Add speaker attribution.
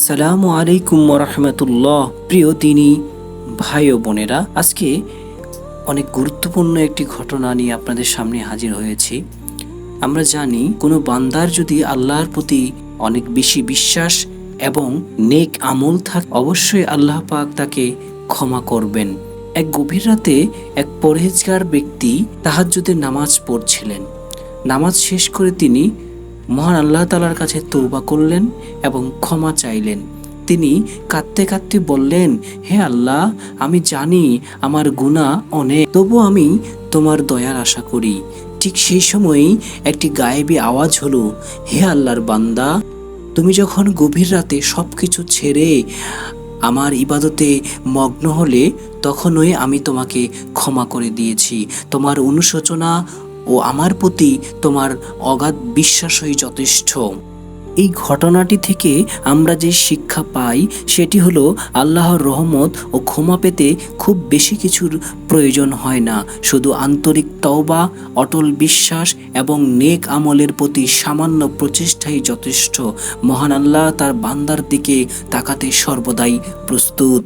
Speaker 1: আসসালামু আলাইকুম রহমতুল্লাহ। প্রিয় তিনি ভাই ও বোনেরা, আজকে অনেক গুরুত্বপূর্ণ একটি ঘটনা নিয়ে আপনাদের সামনে হাজির হয়েছি। আমরা জানি, কোনো বান্দার যদি আল্লাহর প্রতি অনেক বেশি বিশ্বাস এবং নেক আমল থাক, অবশ্যই আল্লাহ পাক তাকে ক্ষমা করবেন। এক গভীর রাতে এক পরহেজগার ব্যক্তি তাহাজ্জুদের নামাজ পড়ছিলেন। নামাজ শেষ করে তিনি মহান আল্লাহ তালার কাছে তৌবা করলেন এবং ক্ষমা চাইলেন। তিনি কাঁদতে কাঁদতে বললেন, হে আল্লাহ, আমি জানি আমার গুণা অনেক, তবু আমি তোমার দয়ার আশা করি। ঠিক সেই সময়ই একটি গায়েবী আওয়াজ হলো, হে আল্লাহর বান্দা, তুমি যখন গভীর রাতে সব কিছু ছেড়ে আমার ইবাদতে মগ্ন হলে, তখনই আমি তোমাকে ক্ষমা করে দিয়েছি। তোমার অনুশোচনা ও আমার প্রতি তোমার অগাধ বিশ্বাসই যথেষ্ট। এই ঘটনাটি থেকে আমরা যে শিক্ষা পাই, সেটি হলো আল্লাহর রহমত ও ক্ষমা পেতে খুব বেশি কিছুর প্রয়োজন হয় না। শুধু আন্তরিক তওবা, অটল বিশ্বাস এবং নেক আমলের প্রতি সামান্য প্রচেষ্টাই যথেষ্ট। মহান আল্লাহ তার বান্দার দিকে তাকাতে সর্বদাই প্রস্তুত।